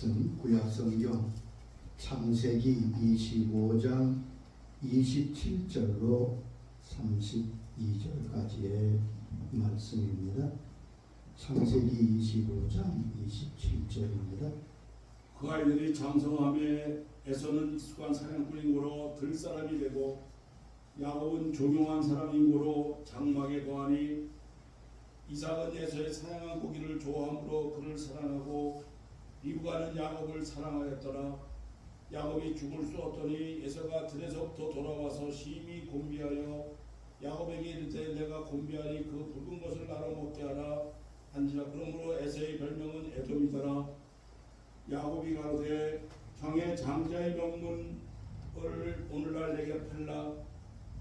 말씀 구약성경 창세기 25장 27절로 32절까지의 말씀입니다. 창세기 25장 27절입니다. 그 아이들이 장성함에 에서는 익숙한 사냥꾼 인 고로 들 사람이 되고 야곱은 종용한 사람 인 고로 장막에 거하니 이삭은 에서의 사냥한 고기를 좋아함으로 그를 사랑하고 리브가는 야곱을 사랑하였더라. 야곱이 죽을 수 없더니 에서가 들에서부터 돌아와서 심히 곤비하여 야곱에게 이르되 내가 곤비하니 그 붉은 것을 나눠 먹게 하라. 한지라. 그러므로 에서의 별명은 에돔이더라. 야곱이 가로되 형의 장자의 명문을 오늘날 내게 팔라.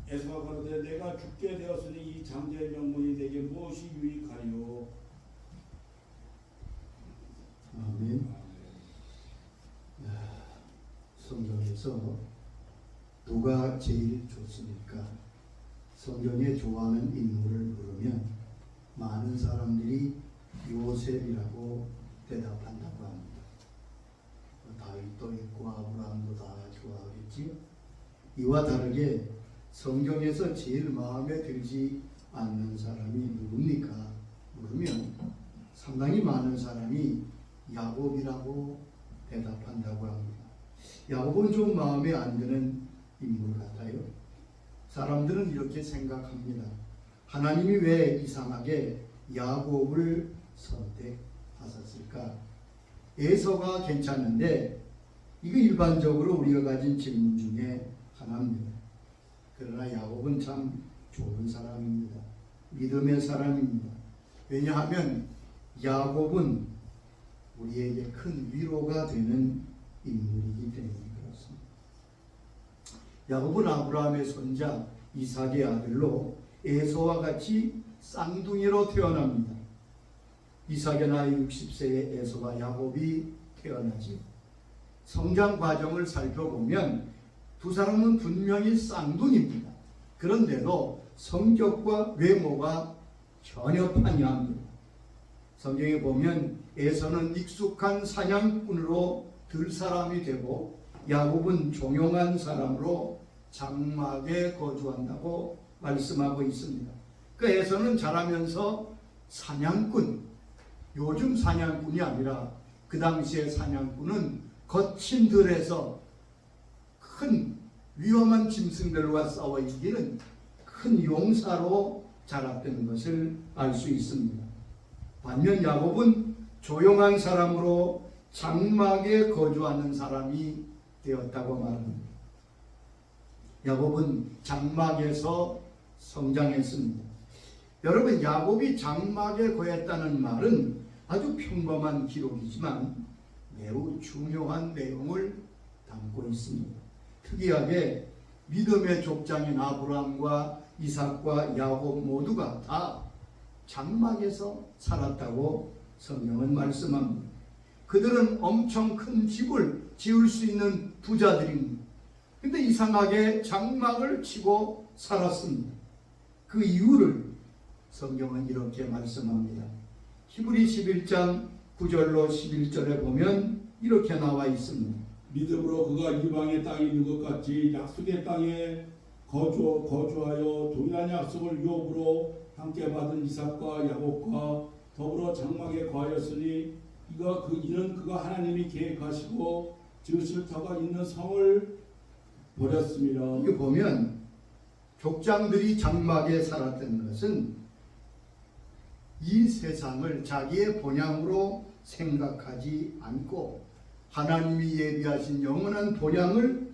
에서가 가로되 내가 죽게 되었으니 이 장자의 명문이 내게 무엇이 유익하리요 아멘. 성경에서 누가 제일 좋습니까? 성경에 좋아하는 인물을 물으면 많은 사람들이 요셉이라고 대답한다고 합니다. 뭐 다윗도 있고 아브라함도 다 좋아하겠지요. 이와 다르게 성경에서 제일 마음에 들지 않는 사람이 누굽니까? 물으면 상당히 많은 사람이 야곱이라고 대답한다고 합니다. 야곱은 좀 마음에 안 드는 인물 같아요. 사람들은 이렇게 생각합니다. 하나님이 왜 이상하게 야곱을 선택하셨을까? 에서가 괜찮은데 이거 일반적으로 우리가 가진 질문 중에 하나입니다. 그러나 야곱은 참 좋은 사람입니다. 믿음의 사람입니다. 왜냐하면 야곱은 우리에게 큰 위로가 되는 인물이기 때문에 그렇습니다. 야곱은 아브라함의 손자 이삭의 아들로 에서와 같이 쌍둥이로 태어납니다. 이삭의 나이 60세에 에서와 야곱이 태어나지. 성장 과정을 살펴보면 두 사람은 분명히 쌍둥이입니다. 그런데도 성격과 외모가 전혀 판이합니다. 성경에 보면 에서는 익숙한 사냥꾼으로 들 사람이 되고 야곱은 종용한 사람으로 장막에 거주한다고 말씀하고 있습니다. 그 에서는 자라면서 사냥꾼, 요즘 사냥꾼이 아니라 그 당시의 사냥꾼은 거친 들에서 큰 위험한 짐승들과 싸워 이기는 큰 용사로 자랐다는 것을 알 수 있습니다. 반면 야곱은 조용한 사람으로 장막에 거주하는 사람이 되었다고 말합니다. 야곱은 장막에서 성장했습니다. 여러분 야곱이 장막에 거했다는 말은 아주 평범한 기록이지만 매우 중요한 내용을 담고 있습니다. 특이하게 믿음의 족장인 아브라함과 이삭과 야곱 모두가 다 장막에서 살았다고 성경은 말씀합니다. 그들은 엄청 큰 집을 지을 수 있는 부자들입니다. 근데 이상하게 장막을 치고 살았습니다. 그 이유를 성경은 이렇게 말씀합니다. 히브리 11장 9절로 11절에 보면 이렇게 나와 있습니다. 믿음으로 그가 이방의 땅에 있는 것 같이 약속의 땅에 거주, 거주하여 동일한 약속을 유업으로 함께 받은 이삭과 야곱과 더불어 장막에 거하였으니 이가 그 이는 그가 하나님이 계획하시고 지으실 터가 있는 성을 버렸습니다. 이게 보면 족장들이 장막에 살았다는 것은 이 세상을 자기의 본향으로 생각하지 않고 하나님이 예비하신 영원한 본향을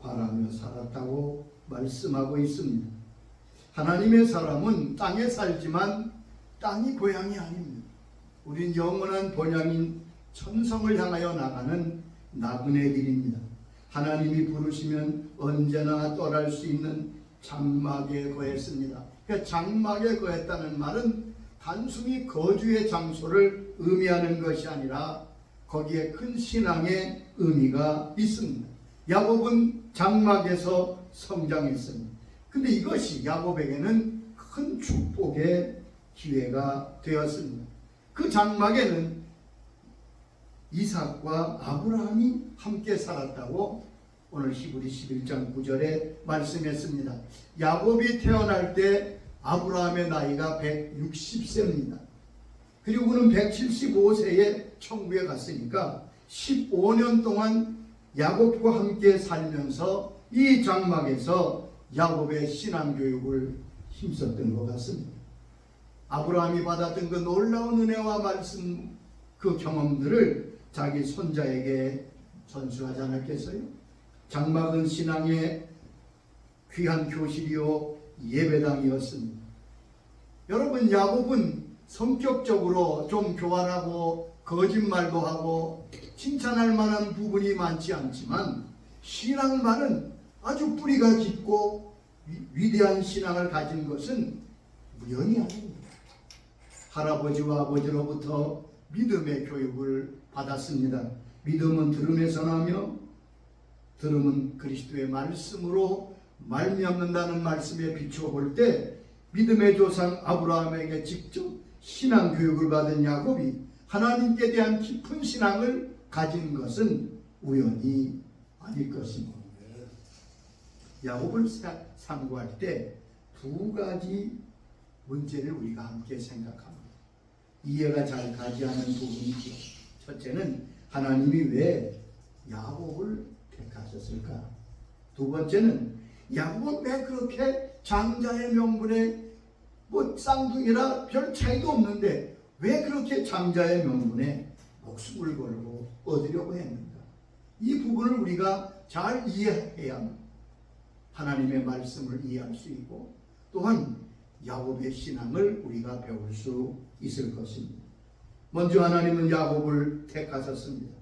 바라며 살았다고 말씀하고 있습니다. 하나님의 사람은 땅에 살지만 땅이 고향이 아닙니다. 우린 영원한 본향인 천성을 향하여 나가는 나그네 길입니다. 하나님이 부르시면 언제나 떠날 수 있는 장막에 거했습니다. 그러니까 장막에 거했다는 말은 단순히 거주의 장소를 의미하는 것이 아니라 거기에 큰 신앙의 의미가 있습니다. 야곱은 장막에서 성장했습니다. 근데 이것이 야곱에게는 큰 축복의 기회가 되었습니다. 그 장막에는 이삭과 아브라함이 함께 살았다고 오늘 히브리 11장 9절에 말씀했습니다. 야곱이 태어날 때 아브라함의 나이가 160세입니다. 그리고는 175세에 천국에 갔으니까 15년 동안 야곱과 함께 살면서 이 장막에서 야곱의 신앙 교육을 힘썼던 것 같습니다. 아브라함이 받았던 그 놀라운 은혜와 말씀 그 경험들을 자기 손자에게 전수하지 않았겠어요? 장막은 신앙의 귀한 교실이요 예배당이었습니다. 여러분 야곱은 성격적으로 좀 교활하고 거짓말도 하고 칭찬할 만한 부분이 많지 않지만 신앙만은 아주 뿌리가 깊고 위- 위대한 신앙을 가진 것은 우연이 아닙니다. 할아버지와 아버지로부터 믿음의 교육을 받았습니다. 믿음은 들음에서 나며 들음은 그리스도의 말씀으로 말미암는다는 말씀에 비추어 볼 때 믿음의 조상 아브라함에게 직접 신앙 교육을 받은 야곱이 하나님께 대한 깊은 신앙을 가진 것은 우연이 아닐 것입니다. 야곱을 사- 상고할 때 두 가지 문제를 우리가 함께 생각합니다. 이해가 잘 가지 않은 부분이죠. 첫째는 하나님이 왜 야곱을 택하셨을까? 두 번째는 야곱은 왜 그렇게 장자의 명분에 뭐 쌍둥이라 별 차이도 없는데 왜 그렇게 장자의 명분에 목숨을 걸고 얻으려고 했는가? 이 부분을 우리가 잘 이해해야 하나님의 말씀을 이해할 수 있고 또한 야곱의 신앙을 우리가 배울 수 있을 것입니다. 먼저 하나님은 야곱을 택하셨습니다.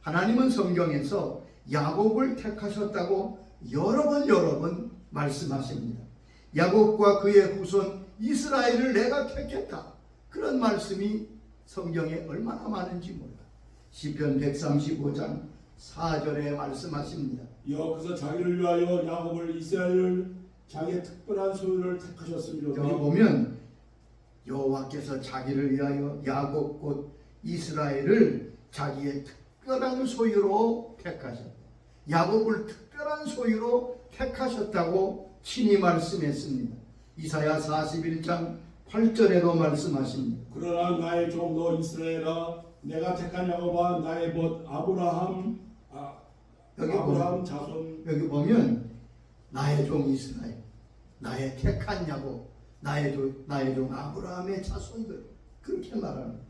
하나님은 성경에서 야곱을 택하셨다고 여러 번 여러 번 말씀하십니다. 야곱과 그의 후손 이스라엘을 내가 택했다. 그런 말씀이 성경에 얼마나 많은지 몰라. 시편 135장 4절에 말씀하십니다. 여호와께서 자기를 위하여 야곱을 이스라엘을 자기의 특별한 소유를 택하셨으며 여기 보면 여호와께서 자기를 위하여 야곱 곧 이스라엘을 자기의 특별한 소유로 택하셨다. 야곱을 특별한 소유로 택하셨다고 친히 말씀했습니다. 이사야 41장 8절에도 말씀하십니다. 그러나 나의 종너 이스라엘아 내가 택한 야곱아 나의 벗 아브라함 아, 여기 아브라함 자손 여기 보면 나의 종 이스라엘, 나의 택한 야곱, 나의 종, 나의 종 아브라함의 자손들 그렇게 말합니다.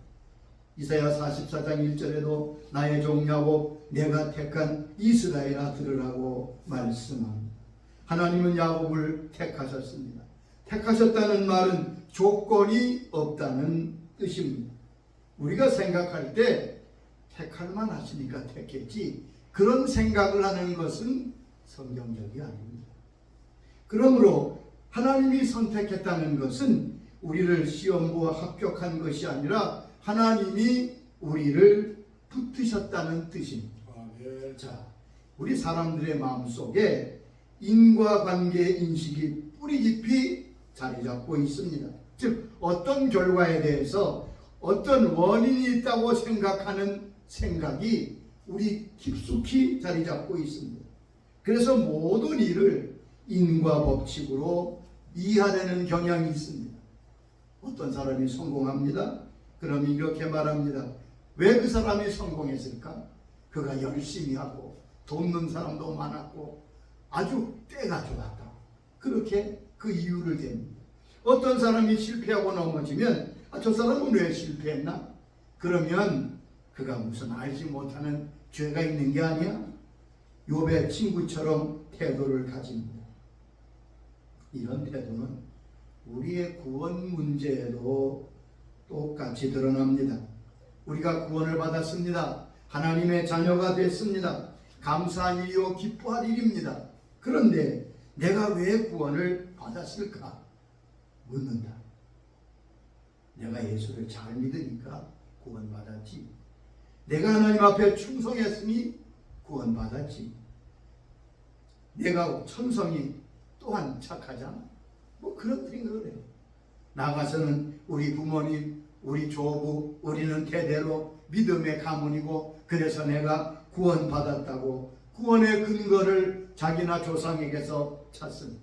이사야 44장 1절에도 나의 종 야곱 내가 택한 이스라엘아 들으라고 말씀합니다. 하나님은 야곱을 택하셨습니다. 택하셨다는 말은 조건이 없다는 뜻입니다. 우리가 생각할 때 택할 만 하시니까 택했지 그런 생각을 하는 것은 성경적이 아닙니다. 그러므로 하나님이 선택했다는 것은 우리를 시험부와 합격한 것이 아니라 하나님이 우리를 붙으셨다는 뜻입니다. 아멘. 자, 우리 사람들의 마음속에 인과관계 인식이 뿌리 깊이 자리 잡고 있습니다. 즉 어떤 결과에 대해서 어떤 원인이 있다고 생각하는 생각이 우리 깊숙이 자리 잡고 있습니다. 그래서 모든 일을 인과 법칙으로 이해하려는 경향이 있습니다. 어떤 사람이 성공합니다. 그럼 이렇게 말합니다. 왜 그 사람이 성공했을까? 그가 열심히 하고 돕는 사람도 많았고 아주 때가 좋았다. 그렇게 그 이유를 댑니다. 어떤 사람이 실패하고 넘어지면 아, 저 사람은 왜 실패했나? 그러면 그가 무슨 알지 못하는 죄가 있는 게 아니야? 요배 친구처럼 태도를 가집니다. 이런 태도는 우리의 구원 문제에도 똑같이 드러납니다. 우리가 구원을 받았습니다. 하나님의 자녀가 됐습니다. 감사한 일이요 기뻐할 일입니다. 그런데 내가 왜 구원을 받았을까? 묻는다. 내가 예수를 잘 믿으니까 구원받았지. 내가 하나님 앞에 충성했으니 구원받았지. 내가 천성이 또한 착하잖아. 뭐 그런 생각을 해요. 나가서는 우리 부모님 우리 조부 우리는 대대로 믿음의 가문이고 그래서 내가 구원받았다고 구원의 근거를 자기나 조상에게서 찾습니다.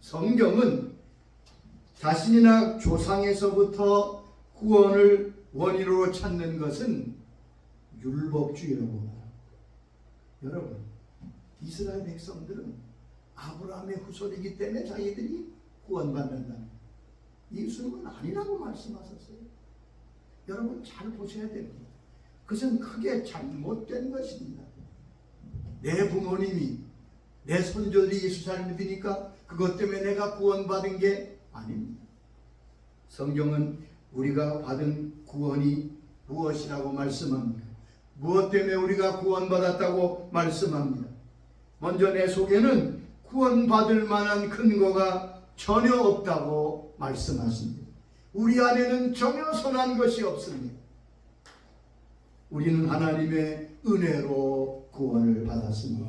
성경은 자신이나 조상에서부터 구원을 원인으로 찾는 것은 율법주의라고 말합니다. 여러분, 이스라엘 백성들은 아브라함의 후손이기 때문에 자기들이 구원받는다. 예수님은 아니라고 말씀하셨어요. 여러분 잘 보셔야 됩니다. 그것은 크게 잘못된 것입니다. 내 부모님이 내 손자들이 예수 잘 믿으니까 그것 때문에 내가 구원받은 게 아닙니다. 성경은 우리가 받은 구원이 무엇이라고 말씀합니까? 무엇 때문에 우리가 구원받았다고 말씀합니다. 먼저 내 속에는 구원받을 만한 근거가 전혀 없다고 말씀하십니다. 우리 안에는 전혀 선한 것이 없습니다. 우리는 하나님의 은혜로 구원을 받았습니다.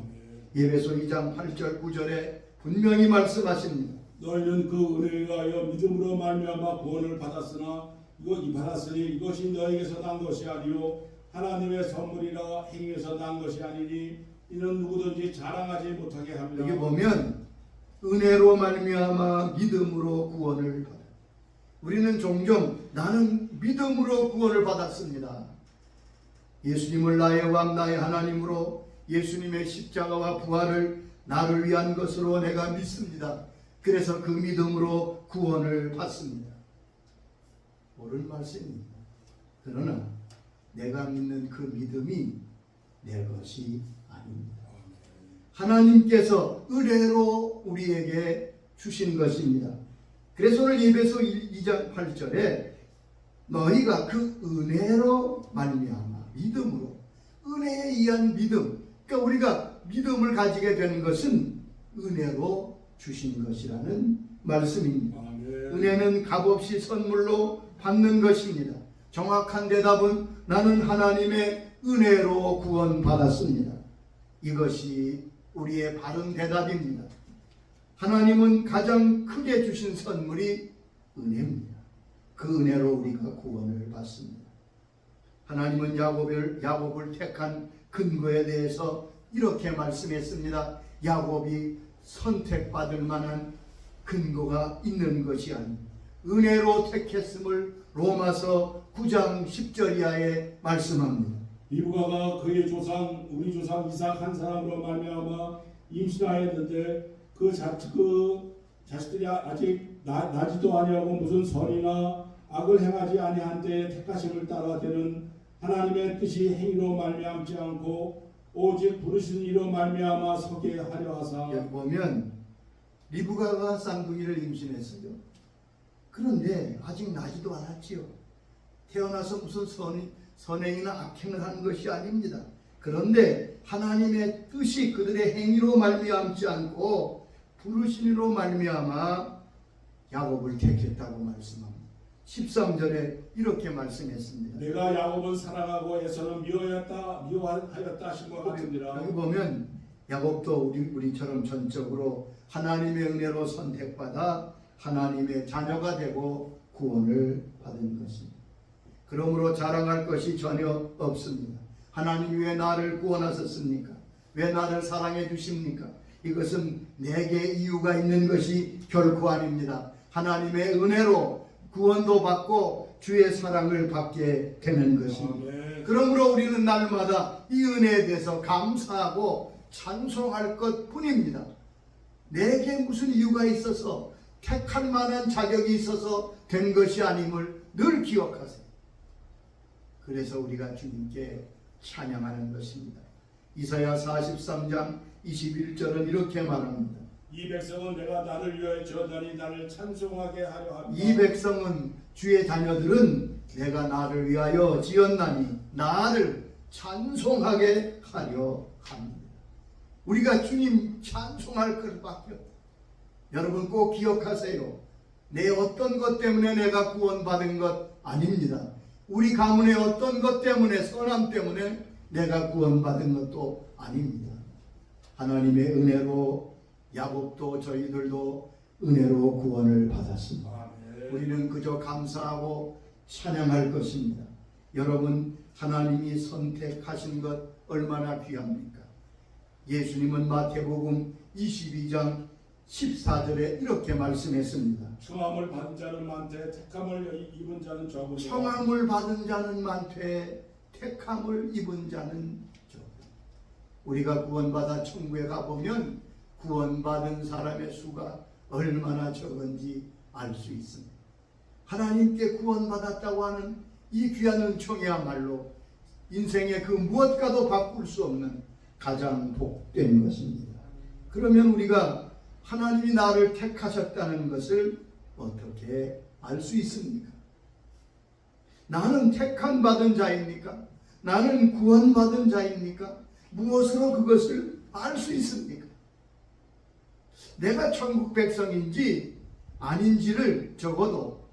예배소 2장 8절 9절에 분명히 말씀하십니다. 너희는 그 은혜에 의하여 믿음으로 말미암아 구원을 받았으나 이거 이 받았으니 이것이 너에게서 난 것이 아니요 하나님의 선물이라 행위에서 난 것이 아니니 이는 누구든지 자랑하지 못하게 합니다. 여기 보면 은혜로 말미암아 믿음으로 구원을 받아. 우리는 종종 나는 믿음으로 구원을 받았습니다. 예수님을 나의 왕 나의 하나님으로 예수님의 십자가와 부활을 나를 위한 것으로 내가 믿습니다. 그래서 그 믿음으로 구원을 받습니다. 옳은 말씀입니다. 그러나 내가 믿는 그 믿음이 내 것이. 하나님께서 은혜로 우리에게 주신 것입니다. 그래서 오늘 예배소 2장 8절에 너희가 그 은혜로 말미암아 믿음으로 은혜에 의한 믿음 그러니까 우리가 믿음을 가지게 되는 것은 은혜로 주신 것이라는 말씀입니다. 아멘. 은혜는 값없이 선물로 받는 것입니다. 정확한 대답은 나는 하나님의 은혜로 구원받았습니다. 이것이 우리의 바른 대답입니다. 하나님은 가장 크게 주신 선물이 은혜입니다. 그 은혜로 우리가 구원을 받습니다. 하나님은 야곱을, 야곱을 택한 근거에 대해서 이렇게 말씀했습니다. 야곱이 선택받을 만한 근거가 있는 것이 아닙니다. 은혜로 택했음을 로마서 9장 10절 이하에 말씀합니다. 리브가가 그의 조상 우리 조상 이삭 한 사람으로 말미암아 임신하였는데 그 자식 그 자식들이 아직 나, 나지도 아니하고 무슨 선이나 악을 행하지 아니한 때에 택하심을 따라 되는 하나님의 뜻이 행위로 말미암지 않고 오직 부르신 이로 말미암아 서게 하려 하사 보면 리브가가 쌍둥이를 임신했어요. 그런데 아직 나지도 않았지요. 태어나서 무슨 선, 선행이나 악행을 한 것이 아닙니다. 그런데 하나님의 뜻이 그들의 행위로 말미암지 않고 부르심으로 말미암아 야곱을 택했다고 말씀합니다. 13절에 이렇게 말씀했습니다. 내가 야곱은 사랑하고 에서는 미워하였다 미워하였다 하신 것 같으니라 여기 보면 야곱도 우리 우리처럼 전적으로 하나님의 은혜로 선택받아 하나님의 자녀가 되고 구원을 받은 것입니다. 그러므로 자랑할 것이 전혀 없습니다. 하나님 왜 나를 구원하셨습니까? 왜 나를 사랑해 주십니까? 이것은 내게 이유가 있는 것이 결코 아닙니다. 하나님의 은혜로 구원도 받고 주의 사랑을 받게 되는 것입니다. 그러므로 우리는 날마다 이 은혜에 대해서 감사하고 찬송할 것 뿐입니다. 내게 무슨 이유가 있어서 택할 만한 자격이 있어서 된 것이 아님을 늘 기억하세요. 그래서 우리가 주님께 찬양하는 것입니다. 이사야 43장 21절은 이렇게 말합니다. 이 백성은 내가 나를 위하여 지었다니 나를 찬송하게 하려 합니다. 이 백성은 주의 자녀들은 내가 나를 위하여 지었나니 나를 찬송하게 하려 합니다. 우리가 주님 찬송할 것밖에 없다. 여러분 꼭 기억하세요. 내 어떤 것 때문에 내가 구원받은 것 아닙니다. 우리 가문의 어떤 것 때문에 선함 때문에 내가 구원받은 것도 아닙니다. 하나님의 은혜로 야곱도 저희들도 은혜로 구원을 받았습니다. 우리는 그저 감사하고 찬양할 것입니다. 여러분 하나님이 선택하신 것 얼마나 귀합니까? 예수님은 마태복음 22장 14절에 이렇게 말씀했습니다. 청함을 받은 자는 많되 택함을 입은 자는 적으니라 청함을 받은 자는 많되 택함을 입은 자는 적다. 우리가 구원받아 천국에 가보면 구원받은 사람의 수가 얼마나 적은지 알 수 있습니다. 하나님께 구원받았다고 하는 이 귀한 은총이야말로 인생의 그 무엇과도 바꿀 수 없는 가장 복된 것입니다. 그러면 우리가 하나님이 나를 택하셨다는 것을 어떻게 알 수 있습니까? 나는 택함 받은 자입니까? 나는 구원받은 자입니까? 무엇으로 그것을 알 수 있습니까? 내가 천국 백성인지 아닌지를 적어도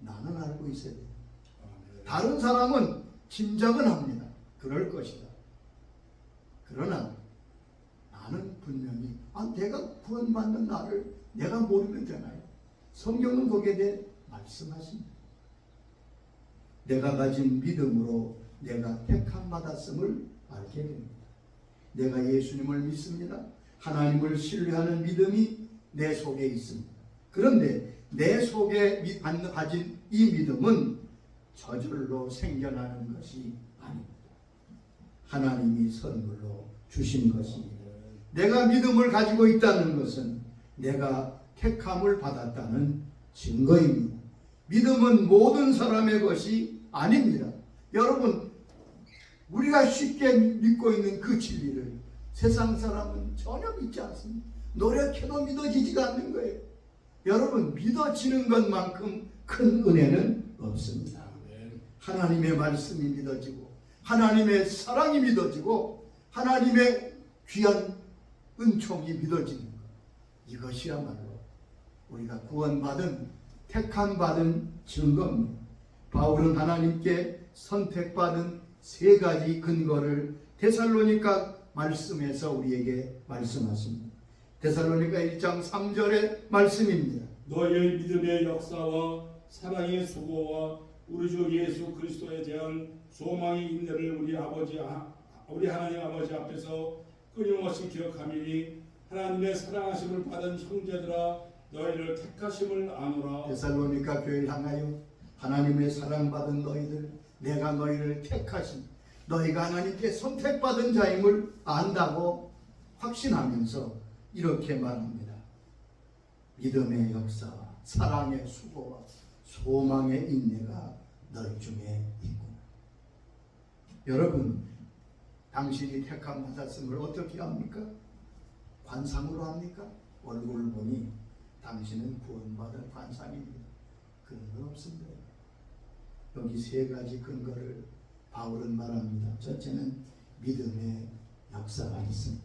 나는 알고 있어야. 아멘. 다른 사람은 짐작은 합니다. 그럴 것이다. 그러나 나는 분명히 아 내가 구원받는 나를 내가 모르면 되나요? 성경은 거기에 대해 말씀하십니다. 내가 가진 믿음으로 내가 택함 받았음을 알게 됩니다. 내가 예수님을 믿습니다. 하나님을 신뢰하는 믿음이 내 속에 있습니다. 그런데 내 속에 미- 가진 이 믿음은 저절로 생겨나는 것이 아닙니다. 하나님이 선물로 주신 것입니다. 내가 믿음을 가지고 있다는 것은 내가 택함을 받았다는 증거입니다. 믿음은 모든 사람의 것이 아닙니다. 여러분, 우리가 쉽게 믿고 있는 그 진리를 세상 사람은 전혀 믿지 않습니다. 노력해도 믿어지지가 않는 거예요. 여러분, 믿어지는 것만큼 큰 은혜는 없습니다. 하나님의 말씀이 믿어지고 하나님의 사랑이 믿어지고 하나님의 귀한 은총이 믿어지는 것 이것이야말로 우리가 구원받은 택함 받은 증거입니다. 바울은 하나님께 선택받은 세 가지 근거를 데살로니가 말씀에서 우리에게 말씀하십니다. 데살로니가 1장 3절의 말씀입니다. 너희의 믿음의 역사와 사랑의 수고와 우리 주 예수 그리스도에 대한 소망의 인내를 우리 아버지 하- 우리 하나님 아버지 앞에서 끊임없이 기억하미니 하나님의 사랑하심을 받은 형제들아 너희를 택하심을 아노라 데살로니가 교회를 향하여 하나님의 사랑받은 너희들 내가 너희를 택하신 너희가 하나님께 선택받은 자임을 안다고 확신하면서 이렇게 말합니다. 믿음의 역사와 사랑의 수고와 소망의 인내가 너희 중에 있구나. 여러분, 당신이 택함 받았음을 어떻게 합니까? 관상으로 합니까? 얼굴을 보니 당신은 구원받은 관상입니다. 건 없습니다. 여기 세 가지 근거를 바울은 말합니다. 첫째는 믿음의 역사가 있습니다.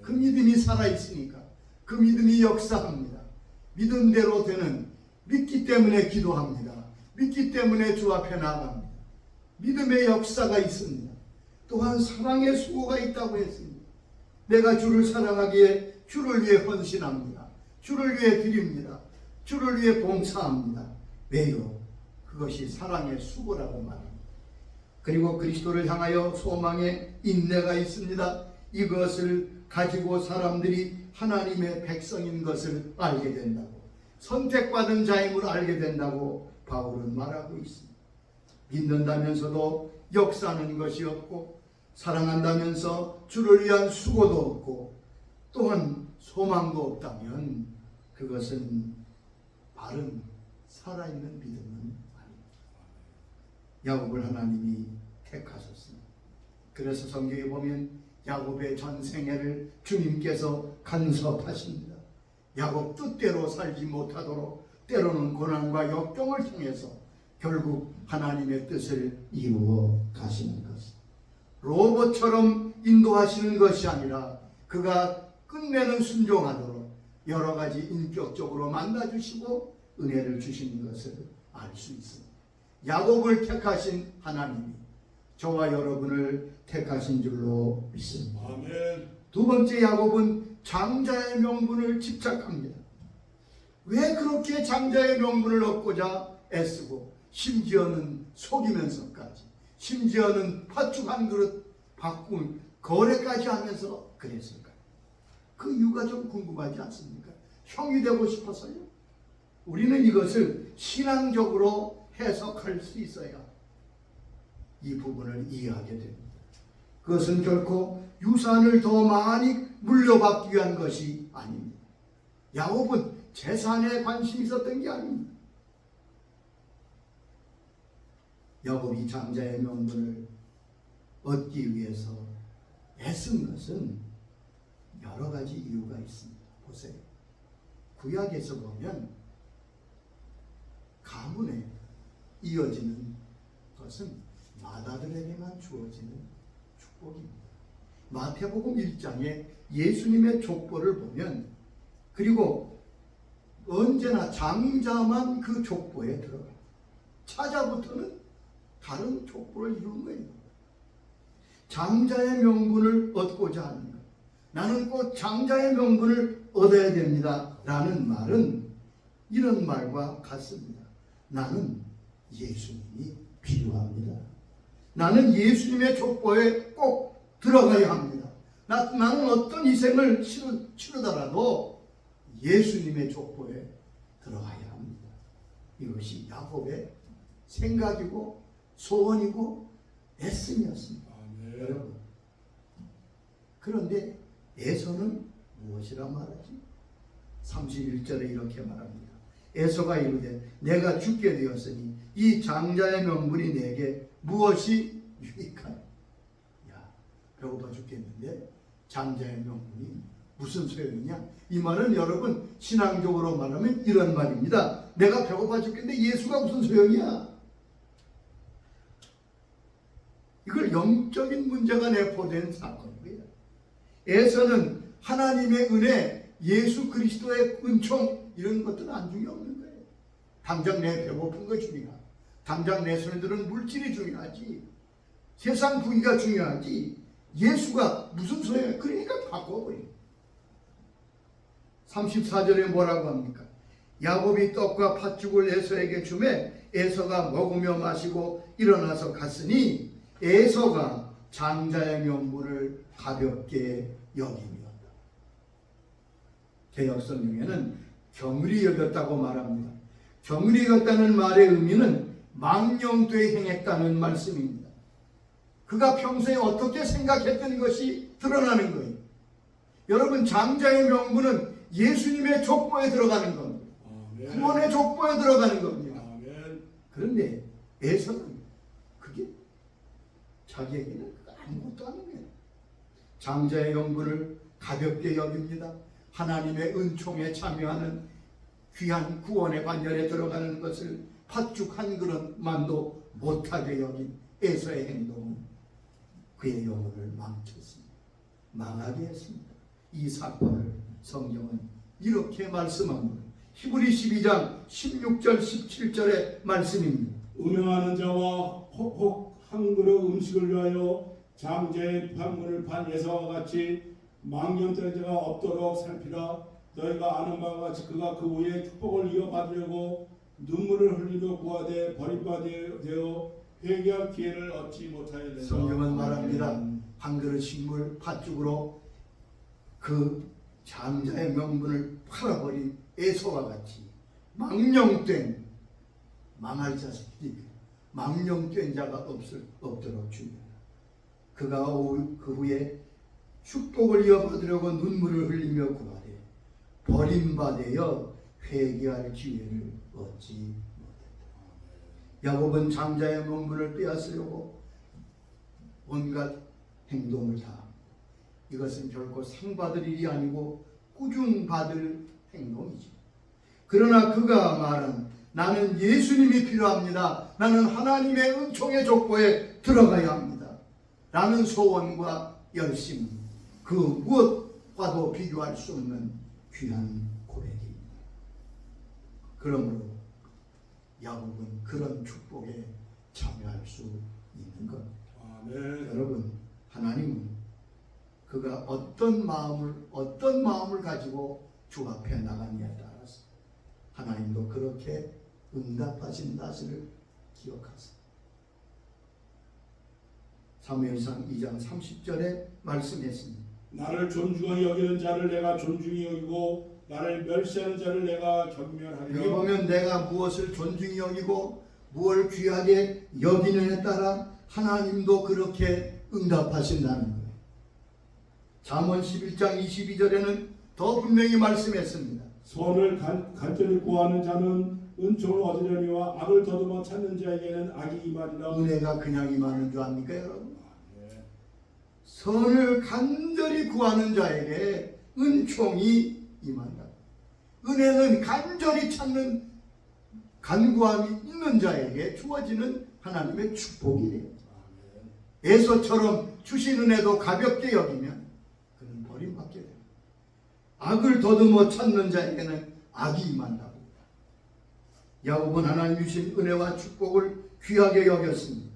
그 믿음이 살아 있으니까 그 믿음이 역사합니다. 믿음대로 되는 믿기 때문에 기도합니다. 믿기 때문에 주 앞에 나갑니다. 믿음의 역사가 있습니다. 또한 사랑의 수고가 있다고 했습니다. 내가 주를 사랑하기에 주를 위해 헌신합니다. 주를 위해 드립니다. 주를 위해 봉사합니다. 왜요? 그것이 사랑의 수고라고 말합니다. 그리고 그리스도를 향하여 소망의 인내가 있습니다. 이것을 가지고 사람들이 하나님의 백성인 것을 알게 된다고 선택받은 자임을 알게 된다고 바울은 말하고 있습니다. 믿는다면서도 역사하는 것이 없고 사랑한다면서 주를 위한 수고도 없고 또한 소망도 없다면 그것은 바른 살아있는 믿음은 아닙니다. 야곱을 하나님이 택하셨습니다. 그래서 성경에 보면 야곱의 전 생애를 주님께서 간섭하십니다. 야곱 뜻대로 살지 못하도록 때로는 고난과 역경을 통해서 결국 하나님의 뜻을 이루어 가시는 것. 로봇처럼 인도하시는 것이 아니라 그가 끝내는 순종하도록 여러 가지 인격적으로 만나주시고 은혜를 주시는 것을 알 수 있습니다. 야곱을 택하신 하나님이 저와 여러분을 택하신 줄로 믿습니다. 아멘 두 번째 야곱은 장자의 명분을 집착합니다. 왜 그렇게 장자의 명분을 얻고자 애쓰고 심지어는 속이면서까지 심지어는 팥죽 한 그릇 바꾼 거래까지 하면서 그랬을까요? 그 이유가 좀 궁금하지 않습니까? 형이 되고 싶어서요. 우리는 이것을 신앙적으로 해석할 수 있어야 이 부분을 이해하게 됩니다. 그것은 결코 유산을 더 많이 물려받기 위한 것이 아닙니다. 야곱은 재산에 관심이 있었던 게 아닙니다. 야곱이 장자의 명분을 얻기 위해서 애쓴 것은 여러 가지 이유가 있습니다. 보세요. 구약에서 보면 가문에 이어지는 것은 마다들에게만 주어지는 축복입니다. 마태복음 1장에 예수님의 족보를 보면 그리고 언제나 장자만 그 족보에 들어가요. 차자부터는 다른 족보를 이룬 거예요. 장자의 명분을 얻고자 하는 것. 나는 꼭 장자의 명분을 얻어야 됩니다. 라는 말은 이런 말과 같습니다. 나는 예수님이 필요합니다. 나는 예수님의 족보에 꼭 들어가야 합니다. 나, 나는 어떤 희생을 치르, 치르더라도 예수님의 족보에 들어가야 합니다. 이것이 야곱의 생각이고 소원이고 애씀이었습니다. 아멘. 여러분. 그런데 에서는 무엇이라 말하지? 31절에 이렇게 말합니다. 에서가 이르되 내가 죽게 되었으니 이 장자의 명분이 내게 무엇이 유익하냐? 야, 배고파 죽겠는데 장자의 명분이 무슨 소용이냐? 이 말은 여러분 신앙적으로 말하면 이런 말입니다. 내가 배고파 죽겠는데 예수가 무슨 소용이야? 이걸 영적인 문제가 내포된 사건이고요. 에서는 하나님의 은혜, 예수 그리스도의 은총 이런 것들은 안중에 없는 거예요. 당장 내 배고픈 거 중요하고 당장 내 손에 드는 물질이 중요하지 세상 부귀가 중요하지 예수가 무슨 소용이야. 그러니까 바꿔버린 34절에 뭐라고 합니까? 야곱이 떡과 팥죽을 에서에게 주매 에서가 먹으며 마시고 일어나서 갔으니 에서가 장자의 명분을 가볍게 여김이었다. 개혁성경에는 경을이 여겼다고 말합니다. 경을이 여겼다는 말의 의미는 망령되이 행했다는 말씀입니다. 그가 평소에 어떻게 생각했던 것이 드러나는 거예요. 여러분 장자의 명분은 예수님의 족보에 들어가는 겁니다. 구원의 족보에 들어가는 겁니다. 그런데 에서는 자기에게는 아무것도 아닌 거예요. 장자의 명분을 가볍게 여깁니다. 하나님의 은총에 참여하는 귀한 구원의 관열에 들어가는 것을 팥죽 한 그릇만도 못하게 여긴 에서의 행동은 그의 영혼을 망쳤습니다. 망하게 했습니다. 이 사건을 성경은 이렇게 말씀합니다. 히브리 12장 16절 17절의 말씀입니다. 음행하는 자와 혹혹 한 그릇 음식을 위하여 장제의 판문을 판 예사와 같이 망령된 자가 없도록 살피라. 너희가 아는 바와 같이 그가 그 후에 축복을 이어받으려고 눈물을 흘리며 구하되 버림받아 회개할 기회를 얻지 못하였느니라 성경은 말합니다. 한 그릇 식물 팥죽으로 그 장자의 명분을 팔아버린 에서와 같이 망령된 망할 자식이 망령된 자가 없을 없도록 주니라. 그가 오- 그 후에 축복을 이어받으려고 눈물을 흘리며 구하되 버림받아 회개할 기회를 얻지 못했다. 야곱은 장자의 명분을 빼앗으려고 온갖 행동을 다 이것은 결코 상 받을 일이 아니고 꾸중 받을 행동이죠. 그러나 그가 말한 나는 예수님이 필요합니다. 나는 하나님의 은총의 족보에 들어가야 합니다. 라는 소원과 열심 그 무엇과도 비교할 수 없는 귀한 고백입니다. 그러므로 야곱은 그런 축복에 참여할 수 있는 겁니다. 아멘 여러분 하나님은 그가 어떤 마음을 어떤 마음을 가지고 주 앞에 나가느냐에 따라서 하나님도 그렇게 응답하신 사실을 기억하세요. 사무엘상 2장 30절에 말씀했습니다. 나를 존중하게 여기는 자를 내가 존중히 여기고 나를 멸시하는 자를 내가 여기 경멸하리라. 보면 내가 무엇을 존중히 여기고 무엇을 귀하게 여기는에 따라 하나님도 그렇게 응답하신다는 거예요. 잠언 11장 22절에는 더 분명히 말씀했습니다. 선을 간, 간절히 구하는 자는 은총을 얻으려니와 악을 더듬어 찾는 자에게는 악이 임하리라. 은혜가 그냥 임하는 줄 압니까 여러분? 예. 선을 간절히 구하는 자에게 은총이 임한다. 은혜는 간절히 찾는 간구함이 있는 자에게 주어지는 하나님의 축복이에요. 아멘. 에서처럼 주신 은혜도 가볍게 여기면 그는 버림받게 됩니다. 악을 더듬어 찾는 자에게는 악이 임한다고. 야곱은 하나님 주신 은혜와 축복을 귀하게 여겼습니다.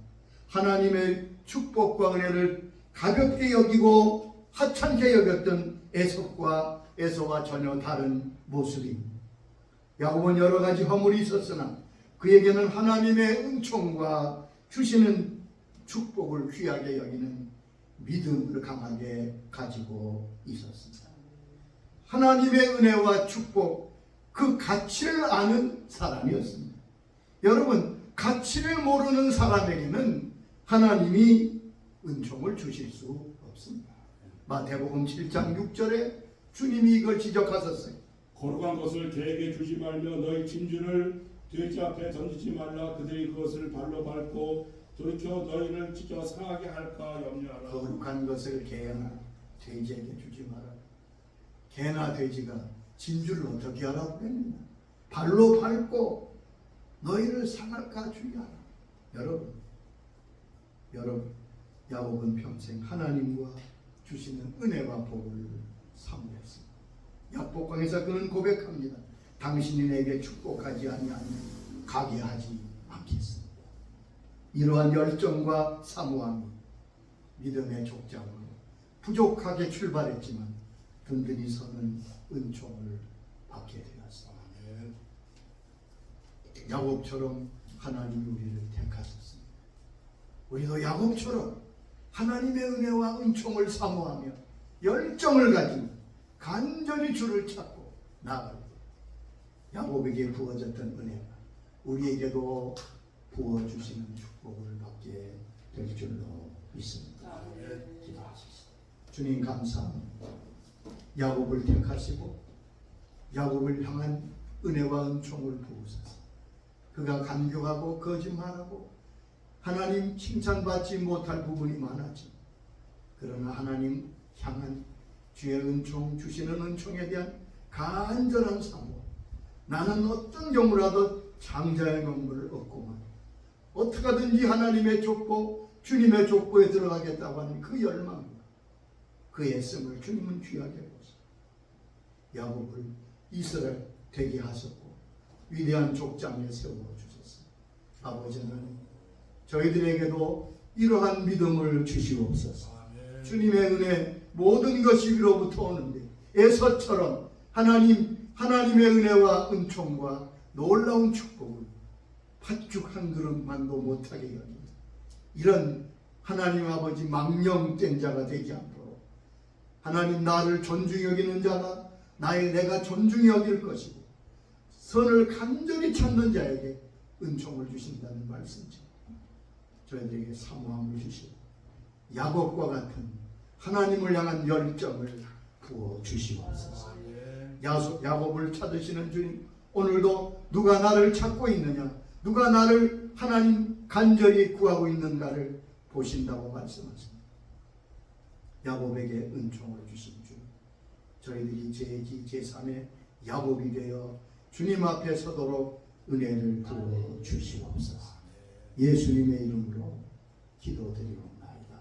하나님의 축복과 은혜를 가볍게 여기고 하찮게 여겼던 에석과 에서와 전혀 다른 모습입니다. 야곱은 여러 가지 허물이 있었으나 그에게는 하나님의 은총과 주시는 축복을 귀하게 여기는 믿음을 강하게 가지고 있었습니다. 하나님의 은혜와 축복 그 가치를 아는 사람이었습니다. 여러분 가치를 모르는 사람에게는 하나님이 은총을 주실 수 없습니다. 마태복음 7장 6절에 주님이 이걸 지적하셨어요. 거룩한 것을 개에게 주지 말며 너희 짐줄을 돼지 앞에 던지지 말라 그들이 그것을 발로 밟고 돌이켜 너희를 찢어 상하게 할까 염려하라 거룩한 것을 개나 돼지에게 주지 마라. 개나 돼지가 진주를 어떻게 하라고 했느냐? 발로 밟고 너희를 상할까 주의하라. 여러분, 여러분, 야곱은 평생 하나님과 주시는 은혜와 복을 사모했습니다. 약복강에서 그는 고백합니다. 당신이 내게 축복하지 아니하면 가게 하지 않겠습니다. 이러한 열정과 사모함이 믿음의 족장으로 부족하게 출발했지만 든든히 서는 은총을 받게 되었습니다. 야곱처럼 하나님이 우리를 택하셨습니다. 우리도 야곱처럼 하나님의 은혜와 은총을 사모하며 열정을 가지고 간절히 주를 찾고 나아갈 때 야곱에게 부어졌던 은혜가 우리에게도 부어주시는 축복을 받게 될 줄로 믿습니다. 기도하십시다. 주님 감사합니다. 야곱을 택하시고 야곱을 향한 은혜와 은총을 부으소서. 그가 간교하고 거짓말하고 하나님 칭찬받지 못할 부분이 많았지. 그러나 하나님 향한 주의 은총 주시는 은총에 대한 간절한 사모. 나는 어떤 경우라도 장자의 명분을 얻고만 어떻게든지 하나님의 족보, 주님의 족보에 들어가겠다고 하는 그 열망과 그 애씀을 주님은 귀하게 야곱을 이스라엘 되게 하셨고 위대한 족장에 세워 주셨습니다. 아버지는 저희들에게도 이러한 믿음을 주시옵소서. 아멘. 주님의 은혜 모든 것이 위로부터 오는데 에서처럼 하나님 하나님의 은혜와 은총과 놀라운 축복을 팥죽 한 그릇만도 못하게 여기는 이런 하나님 아버지 망령된 자가 되지 않도록 하나님 나를 존중히 여기는 자가 나의 내가 존중히 여길 것이고 선을 간절히 찾는 자에게 은총을 주신다는 말씀이죠. 저희들에게 사모함을 주시고 야곱과 같은 하나님을 향한 열정을 부어 주시옵소서. 아멘. 야소- 야곱을 찾으시는 주님 오늘도 누가 나를 찾고 있느냐 누가 나를 하나님 간절히 구하고 있는가를 보신다고 말씀하십니다. 야곱에게 은총을 주신 주 저희들이 제2, 제3의 야곱이 되어 주님 앞에 서도록 은혜를 부어 주시옵소서. 예수님의 이름으로 기도드리옵나이다.